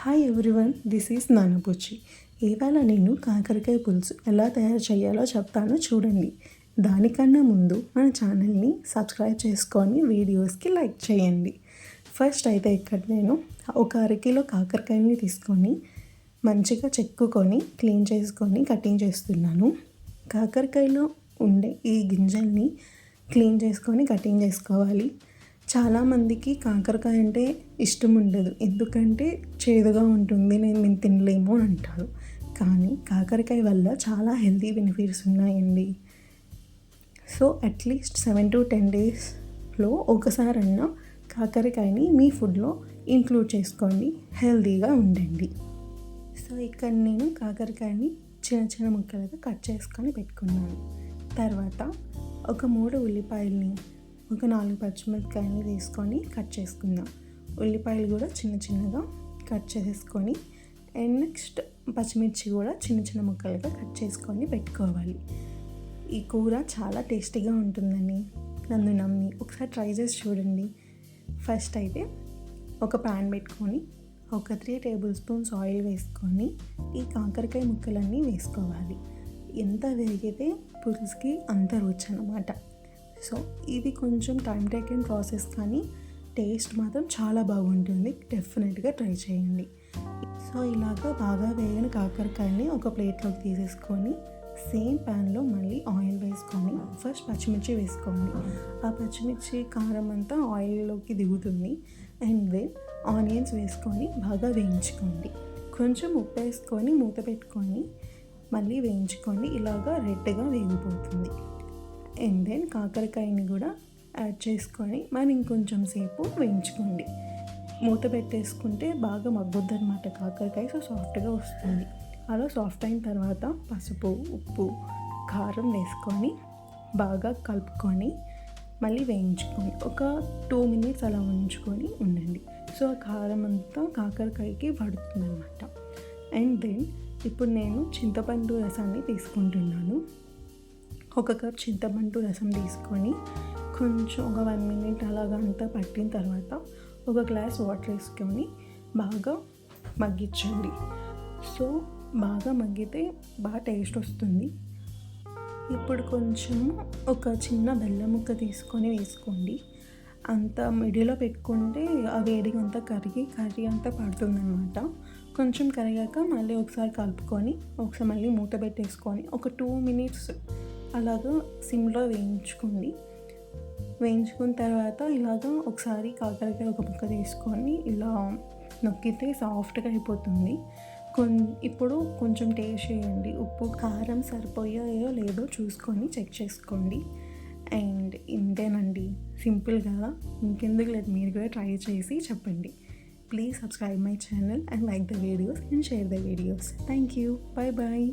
Hi everyone this is నానబుచ్చి ఇవాళ నేను కాకరకాయ పులుసు ఎలా తయారు చేయాలో చెప్తాను చూడండి. దానికన్నా ముందు మన ఛానల్ని సబ్స్క్రైబ్ చేసుకొని వీడియోస్కి లైక్ చేయండి. ఫస్ట్ అయితే ఇక్కడ నేను ఒక అరకిలో కాకరకాయని తీసుకొని మంచిగా చెక్కుకొని క్లీన్ చేసుకొని కటింగ్ చేస్తున్నాను. కాకరకాయలో ఉండే ఈ గింజల్ని క్లీన్ చేసుకొని కటింగ్ చేసుకోవాలి. చాలామందికి కాకరకాయ అంటే ఇష్టం ఉండదు ఎందుకంటే చేదుగా ఉంటుంది నేను మేము తినలేము అని అంటారు. కానీ కాకరకాయ వల్ల చాలా హెల్తీ బెనిఫిట్స్ ఉన్నాయండి. So at least seven to ten డేస్లో ఒకసారన్నా కాకరకాయని మీ ఫుడ్లో ఇంక్లూడ్ చేసుకోండి. హెల్తీగా ఉండండి. సో ఇక్కడ నేను కాకరకాయని చిన్న చిన్న ముక్కలుగా కట్ చేసుకొని పెట్టుకున్నాను. తర్వాత ఒక మూడు ఉల్లిపాయల్ని ఒక నాలుగు పచ్చిమిరపకాయలు తీసుకొని కట్ చేసుకుందాం. ఉల్లిపాయలు కూడా చిన్న చిన్నగా కట్ చేసేసుకొని అండ్ నెక్స్ట్ పచ్చిమిర్చి కూడా చిన్న చిన్న ముక్కలుగా కట్ చేసుకొని పెట్టుకోవాలి. ఈ కూర చాలా టేస్టీగా ఉంటుందని నన్ను నమ్మి ఒకసారి ట్రై చేసి చూడండి. ఫస్ట్ అయితే ఒక ప్యాన్ పెట్టుకొని ఒక త్రీ టేబుల్ స్పూన్స్ ఆయిల్ వేసుకొని ఈ కాకరకాయ ముక్కలన్నీ వేసుకోవాలి. ఎంత వేగితే పులుసుకి అంత రుచి అనమాట సో ఇది కొంచెం టైం టేకింగ్ ప్రాసెస్ కానీ టేస్ట్ మాత్రం చాలా బాగుంటుంది. డెఫినెట్గా ట్రై చేయండి. సో ఇలాగ బాగా వేగిన కాకరకాయని ఒక ప్లేట్లోకి తీసేసుకొని సేమ్ ప్యాన్లో మళ్ళీ ఆయిల్ వేసుకొని ఫస్ట్ పచ్చిమిర్చి వేసుకోండి. ఆ పచ్చిమిర్చి కారం అంతా ఆయిల్లోకి దిగుతుంది. అండ్ దెన్ ఆనియన్స్ వేసుకొని బాగా వేయించుకోండి. కొంచెం ఉప్పు వేసుకొని మూత పెట్టుకొని మళ్ళీ వేయించుకోండి. ఇలాగా రెడ్గా వేగిపోతుంది. అండ్ దెన్ కాకరకాయని కూడా యాడ్ చేసుకొని మరి ఇంకొంచెం సేపు వేయించుకోండి. మూత పెట్టేసుకుంటే బాగా మగ్గుద్ది అనమాట కాకరకాయ. సో సాఫ్ట్గా వస్తుంది. అలా సాఫ్ట్ అయిన తర్వాత పసుపు ఉప్పు కారం వేసుకొని బాగా కలుపుకొని మళ్ళీ వేయించుకొని ఒక టూ మినిట్స్ అలా ఉంచుకొని ఉండండి. సో ఆ కారం అంతా కాకరకాయకి పడుతుంది అనమాట అండ్ దెన్ ఇప్పుడు నేను చింతపండు రసాన్ని తీసుకుంటున్నాను. ఒక కప్ చింతపండు రసం తీసుకొని కొంచెం ఒక వన్ మినిట్ అలాగ అంతా పట్టిన తర్వాత ఒక గ్లాస్ వాటర్ వేసుకొని బాగా మగ్గించండి. సో బాగా మగ్గితే బాగా టేస్ట్ వస్తుంది. ఇప్పుడు కొంచెం ఒక చిన్న బెల్లం ముక్క తీసుకొని వేసుకోండి. అంత మిడిలో పెట్టుకుంటే ఆ వేడిగా అంతా కరిగి కర్రీ అంతా పడుతుందన్నమాట. కొంచెం కరిగాక మళ్ళీ ఒకసారి కలుపుకొని ఒకసారి మళ్ళీ మూత పెట్టేసుకొని ఒక టూ మినిట్స్ అలాగా సిమ్లో వేయించుకోండి. వేయించుకున్న తర్వాత ఇలాగ ఒకసారి కాకరకాయ ఒక ముక్క తీసుకొని ఇలా నొక్కితే సాఫ్ట్గా అయిపోతుంది. కొం ఇప్పుడు కొంచెం టేస్ట్ చేయండి. ఉప్పు కారం సరిపోయాయో లేదో చూసుకొని చెక్ చేసుకోండి. అండ్ ఇంతేనండి. సింపుల్ కదా ఇంకెందుకు లేదు. మీరు కూడా ట్రై చేసి చెప్పండి. Please subscribe my channel and like the videos and share the videos. Thank you bye bye